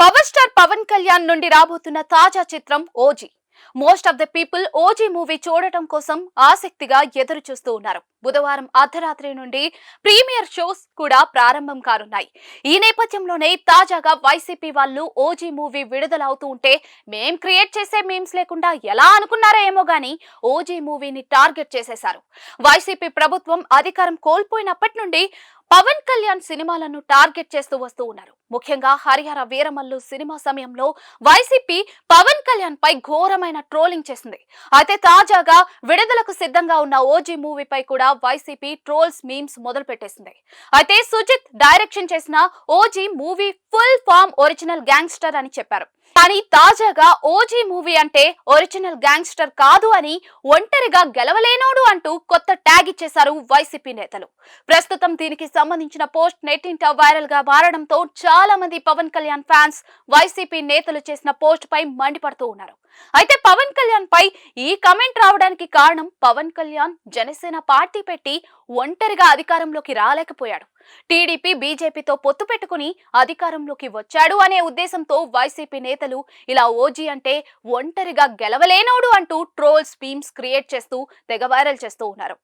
Power star Pawan Kalyan నుండి రాబోతున్న తాజా చిత్రం OG. Most of the people OG movie చూడటం కోసం ఆసక్తిగా ఎదురు చూస్తూ ఉన్నారు. బుధవారం అర్ధరాత్రి నుండి ప్రీమియర్ షోస్ కూడా ప్రారంభం కానున్నాయి. ఈ నేపథ్యంలోనే తాజాగా వైసీపీ వాళ్ళు ఓజీ మూవీ విడుదల అవుతూ ఉంటే మేం క్రియేట్ చేసే మీమ్స్ లేకుండా ఎలా అనుకున్నారో ఏమో గానీ ఓజీ మూవీని టార్గెట్ చేసేశారు. వైసీపీ ప్రభుత్వం అధికారం కోల్పోయినప్పటి నుండి పవన్ కళ్యాణ్ సినిమాలను టార్గెట్ చేస్తూ వస్తూ ఉన్నారు. ముఖ్యంగా హరిహర వీరమల్లు సినిమా సమయంలో వైసీపీ పవన్ కళ్యాణ్ పై ఘోరమైన ట్రోలింగ్ చేసింది. అయితే తాజాగా విడుదలకు సిద్ధంగా ఉన్న ఓజీ మూవీపై కూడా వైసీపీ ట్రోల్స్ మీమ్స్ మొదలు పెట్టేసింది అయితే సుజిత్ డైరెక్షన్ చేసిన OG movie full form original gangster అని చెప్పారు. కానీ తాజాగా ఓజీ మూవీ అంటే ఒరిజినల్ గ్యాంగ్స్టర్ కాదు అని ఒంటరిగా గెలవలేనోడు అంటూ కొత్త ట్యాగ్ ఇచ్చేశారు వైసీపీ నేతలు. ప్రస్తుతం దీనికి సంబంధించిన పోస్ట్ నెట్టింట వైరల్గా మారడంతో చాలా మంది పవన్ కళ్యాణ్ ఫ్యాన్స్ వైసీపీ నేతలు చేసిన పోస్ట్ పై మండిపడుతూ ఉన్నారు. అయితే పవన్ కళ్యాణ్ పై ఈ కమెంట్ రావడానికి కారణం పవన్ కళ్యాణ్ జనసేన పార్టీ పెట్టి ఒంటరిగా అధికారంలోకి రాలేకపోయాడు. టీడీపీ బీజేపీతో పొత్తు పెట్టుకుని అధికారంలోకి వచ్చాడు అనే ఉద్దేశంతో వైసీపీ నేతలు ఇలా ఓజీ అంటే ఒంటరిగా గెలవలేనోడు అంటూ ట్రోల్స్ స్పీమ్స్ క్రియేట్ చేస్తూ తెగ వైరల్ చేస్తూ ఉన్నారు.